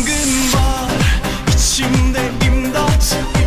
yangın var içimde imdat.